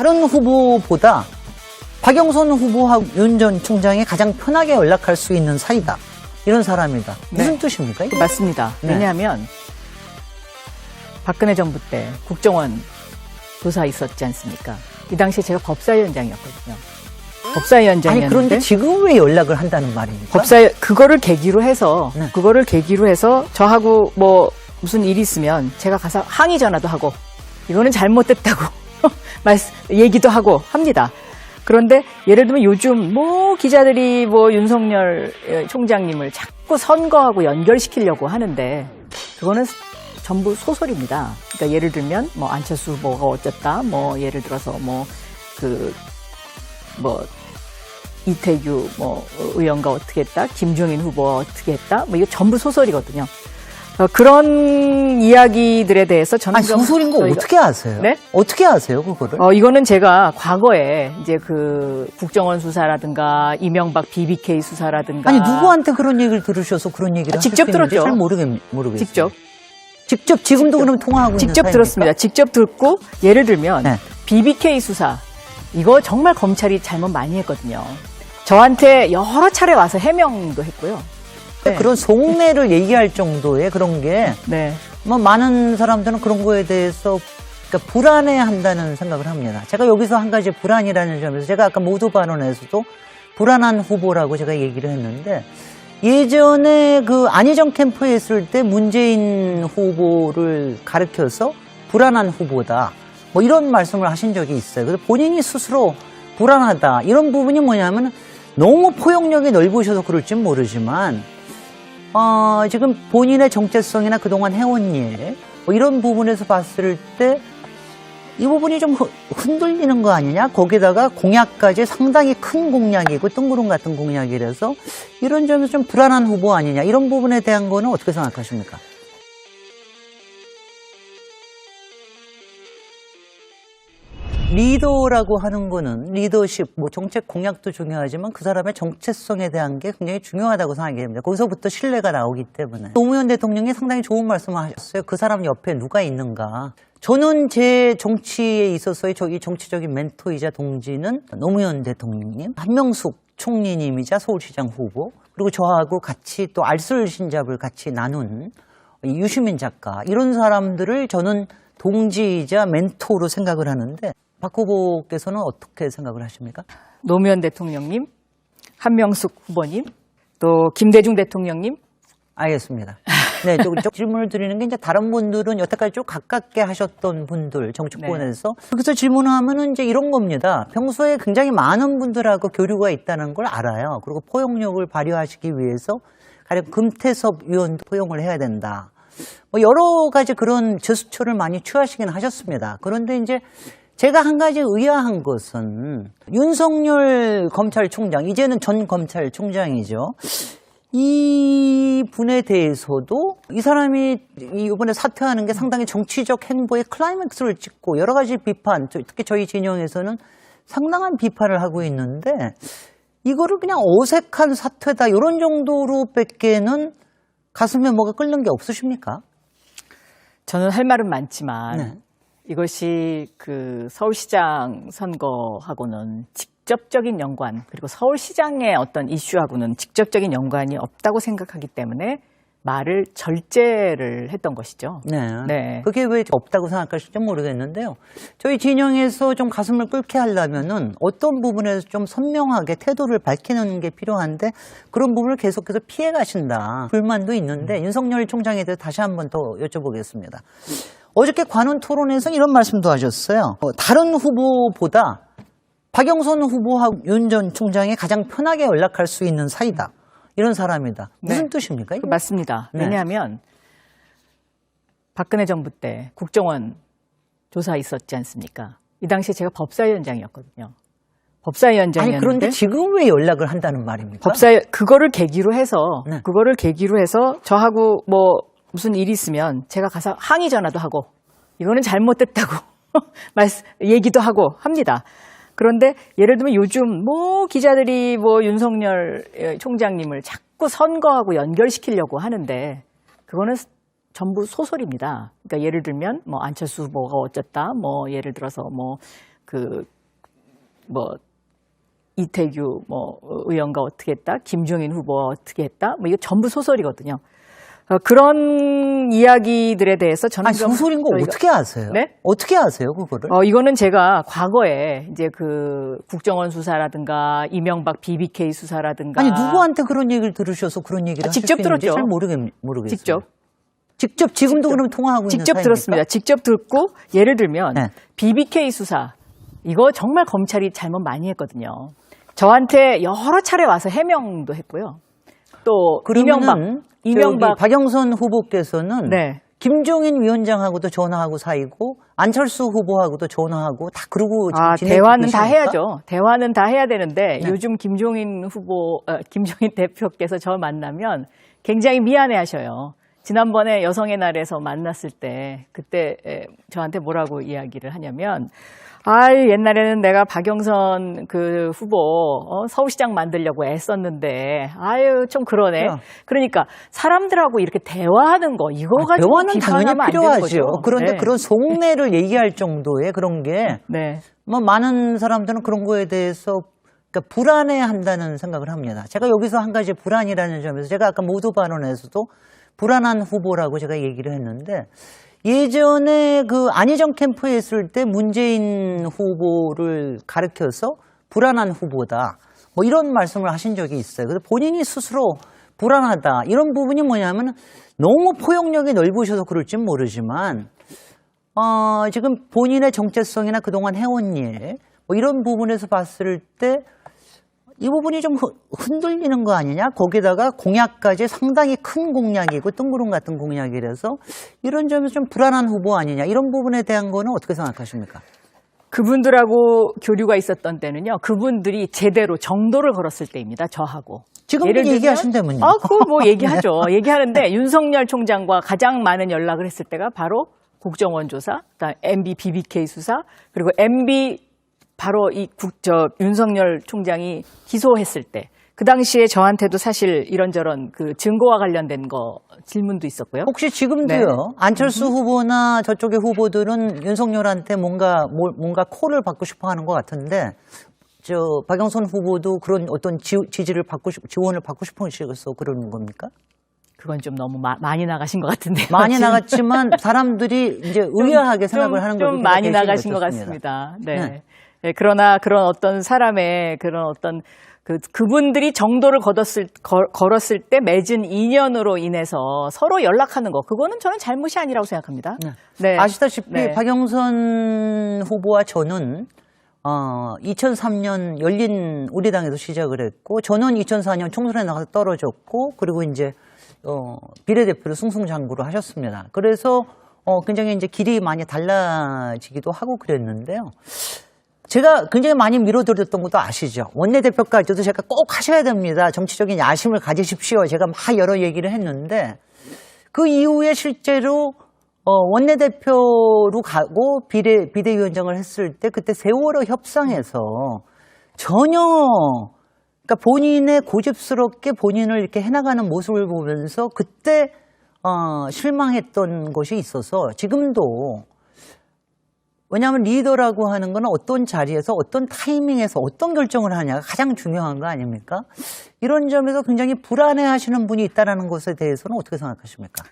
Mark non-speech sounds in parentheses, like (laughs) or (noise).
다른 후보보다 박영선 후보하고 윤전 총장이 가장 편하게 연락할 수 있는 사이다. 이런 사람이다. 무슨 네. 뜻입니까? 이게? 맞습니다. 네. 왜냐하면 박근혜 정부 때 국정원 조사 있었지 않습니까? 이 당시에 제가 법사위원장이었거든요. 아니 법사위원장이었는데 그런데 지금 왜 연락을 한다는 말입니까? 법사 그거를 계기로 해서 네. 그거를 계기로 해서 저하고 뭐 무슨 일이 있으면 제가 가서 항의 전화도 하고 이거는 잘못됐다고 (laughs) 말씀 얘기도 하고 합니다. 그런데 예를 들면 요즘 뭐 기자들이 뭐 윤석열 예, 총장님을 자꾸 선거하고 연결시키려고 하는데 그거는 전부 소설입니다. 그러니까 예를 들면 뭐 안철수 후보가 어쨌다, 뭐 예를 들어서 뭐 그뭐 이태규 뭐 의원과 어떻게 했다, 김종인 후보가 어떻게 했다, 뭐 이거 전부 소설이거든요. 어, 그런 이야기들에 대해서 저는 아니 좀 소설인 거 저희가- 어떻게 아세요? 네? 어떻게 아세요 그거를? 어, 이거는 제가 과거에 이제 그 국정원 수사라든가 이명박 BBK 수사라든가 아니 누구한테 그런 얘기를 들으셔서 그런 얘기를 아, 직접 하실 수 있는지 들었죠. 잘 모르겠 모르겠어요. 직접 직접 지금도 그럼 통화하고 있는 직접 사이입니까? 들었습니다. 직접 듣고 예를 들면 네. BBK 수사 이거 정말 검찰이 잘못 많이 했거든요. 저한테 여러 차례 와서 해명도 했고요. 네. 그런 속내를 얘기할 정도의 그런 게 네. 뭐 많은 사람들은 그런 거에 대해서 그러니까 불안해한다는 생각을 합니다. 제가 여기서 한 가지 불안이라는 점에서 제가 아까 모두 발언에서도 불안한 후보라고 제가 얘기를 했는데 예전에 그 안희정 캠프에 있을 때 문재인 후보를 가르켜서 불안한 후보다 뭐 이런 말씀을 하신 적이 있어요. 그래서 본인이 스스로 불안하다 이런 부분이 뭐냐면 너무 포용력이 넓으셔서 그럴지 모르지만 어, 지금 본인의 정체성이나 그동안 해온 일, 뭐 이런 부분에서 봤을 때, 이 부분이 좀 흔- 흔들리는 거 아니냐? 거기다가 공약까지 상당히 큰 공약이고 뜬구름 같은 공약이라서 이런 점에서 좀 불안한 후보 아니냐? 이런 부분에 대한 거는 어떻게 생각하십니까? 리더라고 하는 거는 리더십, 뭐 정책 공약도 중요하지만 그 사람의 정체성에 대한 게 굉장히 중요하다고 생각이 됩니다. 거기서부터 신뢰가 나오기 때문에. 노무현 대통령이 상당히 좋은 말씀을 하셨어요. 그 사람 옆에 누가 있는가. 저는 제 정치에 있어서의 저이 정치적인 멘토이자 동지는 노무현 대통령님, 한명숙 총리님이자 서울시장 후보, 그리고 저하고 같이 또 알쓸신잡을 같이 나눈 이 유시민 작가 이런 사람들을 저는 동지이자 멘토로 생각을 하는데 박 후보께서는 어떻게 생각을 하십니까? 노무현 대통령님, 한명숙 후보님, 또 김대중 대통령님, 알겠습니다. 네, 저, 저 질문을 드리는 게 이제 다른 분들은 여태까지 좀 가깝게 하셨던 분들 정치권에서 여기서 질문하면은 이제 이런 겁니다. 평소에 굉장히 많은 분들하고 교류가 있다는 걸 알아요. 그리고 포용력을 발휘하시기 위해서 가령 금태섭 위원도 포용을 해야 된다. 뭐 여러 가지 그런 제스처를 많이 취하시긴 하셨습니다. 그런데 이제 제가 한 가지 의아한 것은 윤석열 검찰총장, 이제는 전 검찰총장이죠. 이 분에 대해서도 이 사람이 이번에 사퇴하는 게 상당히 정치적 행보의 클라이맥스를 찍고 여러 가지 비판, 저- 특히 저희 진영에서는 상당한 비판을 하고 있는데 이거를 그냥 어색한 사퇴다 이런 정도로 뺏게는 가슴에 뭐가 끓는 게 없으십니까? 저는 할 말은 많지만 네. 이것이 그 서울시장 선거하고는 직접적인 연관 그리고 서울시장의 어떤 이슈하고는 직접적인 연관이 없다고 생각하기 때문에 말을 절제를 했던 것이죠. 네. 네. 그게 왜 없다고 생각하실지 모르겠는데요. 저희 진영에서 좀 가슴을 끓게 하려면은 어떤 부분에서 좀 선명하게 태도를 밝히는 게 필요한데 그런 부분을 계속해서 피해 가신다. 불만도 있는데 윤석열 총장에 대해서 다시 한 번 더 여쭤보겠습니다. 어저께 관훈 토론에서 이런 말씀도 하셨어요. 어, 다른 후보보다 박영선 후보하고 윤전 총장이 가장 편하게 연락할 수 있는 사이다. 이런 사람이다. 무슨 네. 뜻입니까? 이게? 맞습니다. 네. 왜냐하면 박근혜 정부 때 국정원 조사 있었지 않습니까? 이 당시에 제가 법사위원장이었거든요. 법사위원장이었는데 아니 그런데 지금 왜 연락을 한다는 말입니까? 법사 그거를 계기로 해서 네. 그거를 계기로 해서 저하고 뭐 무슨 일이 있으면 제가 가서 항의 전화도 하고 이거는 잘못됐다고 (laughs) 말씀 얘기도 하고 합니다. 그런데 예를 들면 요즘 뭐 기자들이 뭐 윤석열 예, 총장님을 자꾸 선거하고 연결시키려고 하는데 그거는 전부 소설입니다. 그러니까 예를 들면 뭐 안철수 후보가 어쨌다, 뭐 예를 들어서 뭐 그뭐 이태규 뭐 의원과 어떻게 했다, 김종인 후보와 어떻게 했다, 뭐 이거 전부 소설이거든요. 어, 그런 이야기들에 대해서 저는 아니, 좀 소설인 거 저희가- 어떻게 아세요? 네? 어떻게 아세요, 그거를? 어, 이거는 제가 과거에 이제 그 국정원 수사라든가 이명박 BBK 수사라든가 아니, 누구한테 그런 얘기를 들으셔서 그런 얘기를 아, 직접 하실 수 있는지 들었죠. 잘 모르겠, 모르겠어요. 직접 직접 지금도 그럼 통화하고 있는 직접 사이입니까? 들었습니다. 직접 듣고 예를 들면 네. BBK 수사 이거 정말 검찰이 잘못 많이 했거든요. 저한테 여러 차례 와서 해명도 했고요. 또 이명박 이명박 박영선 후보께서는 네. 김종인 위원장하고도 전화하고 사이고 안철수 후보하고도 전화하고 다 그러고 아, 대화는 다 계십니까? 해야죠. 대화는 다 해야 되는데 네. 요즘 김종인 후보, 어, 김종인 (laughs) 대표께서 저 만나면 굉장히 미안해 하셔요. 지난번에 여성의 날에서 만났을 때 그때 에, 저한테 뭐라고 이야기를 하냐면 아 옛날에는 내가 박영선 그 후보 어, 서울시장 만들려고 애썼는데 아유 좀 그러네. 야. 그러니까 사람들하고 이렇게 대화하는 거 이거 아, 가지고 대화는 당연히 필요하죠. 그런데 네. 그런 속내를 (laughs) 얘기할 정도의 그런 게 네. 뭐 많은 사람들은 그런 거에 대해서 그러니까 불안해한다는 생각을 합니다. 제가 여기서 한 가지 불안이라는 점에서 제가 아까 모두 발언에서도 불안한 후보라고 제가 얘기를 했는데 예전에 그 안희정 캠프에 있을 때 문재인 후보를 가르켜서 불안한 후보다 뭐 이런 말씀을 하신 적이 있어요. 그래서 본인이 스스로 불안하다 이런 부분이 뭐냐면 너무 포용력이 넓으셔서 그럴진 모르지만 어, 지금 본인의 정체성이나 그동안 해온 일, 뭐 이런 부분에서 봤을 때 이 부분이 좀 흔- 흔들리는 거 아니냐? 거기다가 공약까지 상당히 큰 공약이고 뜬구름 같은 공약이라서 이런 점에서 좀 불안한 후보 아니냐? 이런 부분에 대한 거는 어떻게 생각하십니까? 그분들하고 교류가 있었던 때는요. 그분들이 제대로 정도를 걸었을 때입니다. 저하고. 예를 들면- 얘기하신다면요. 아, 그거 뭐 얘기하죠. (laughs) 얘기하는데 윤석열 총장과 가장 많은 연락을 했을 때가 바로 국정원 조사, 그다음 MB BBK 수사, 그리고 MB 바로 이 국, 저, 윤석열 총장이 기소했을 때, 그 당시에 저한테도 사실 이런저런 그 증거와 관련된 거 질문도 있었고요. 혹시 지금도요, 네. 안철수 후보나 저쪽의 후보들은 윤석열한테 뭔가, 뭘- 뭔가 콜을 받고 싶어 하는 것 같은데, 저, 박영선 후보도 그런 어떤 지, 지를 받고 싶, 지원을 받고 싶어 하셔서 그러는 겁니까? 그건 좀 너무 마- 많이 나가신 것 같은데요. 많이 지금. 나갔지만 사람들이 이제 의아하게 (laughs) 생각을 좀, 하는 좀 거죠. 많이 나가신 것 같습니다. 네. 네. 네, 그러나 그런 어떤 사람의 그런 어떤 그, 그분들이 정도를 걸었을, 걸, 걸었을 때 맺은 인연으로 인해서 서로 연락하는 거, 그거는 저는 잘못이 아니라고 생각합니다. 네. 아시다시피 네. 박영선 후보와 저는 어, 2003년 열린 우리 당에서 시작을 했고 저는 2004년 총선에 나가서 떨어졌고 그리고 이제 어, 비례대표를 승승장구로 하셨습니다. 그래서 어, 굉장히 이제 길이 많이 달라지기도 하고 그랬는데요. 제가 굉장히 많이 밀어드렸던 것도 아시죠? 원내대표까지도 제가 꼭 하셔야 됩니다. 정치적인 야심을 가지십시오. 제가 막 여러 얘기를 했는데 그 이후에 실제로 어, 원내대표로 가고 비례, 비대위원장을 했을 때 그때 세월호 협상에서 전혀 그러니까 본인의 고집스럽게 본인을 이렇게 해나가는 모습을 보면서 그때 어, 실망했던 것이 있어서 지금도 왜냐하면 리더라고 하는 건 어떤 자리에서 어떤 타이밍에서 어떤 결정을 하냐가 가장 중요한 거 아닙니까? 이런 점에서 굉장히 불안해 하시는 분이 있다는 것에 대해서는 어떻게 생각하십니까?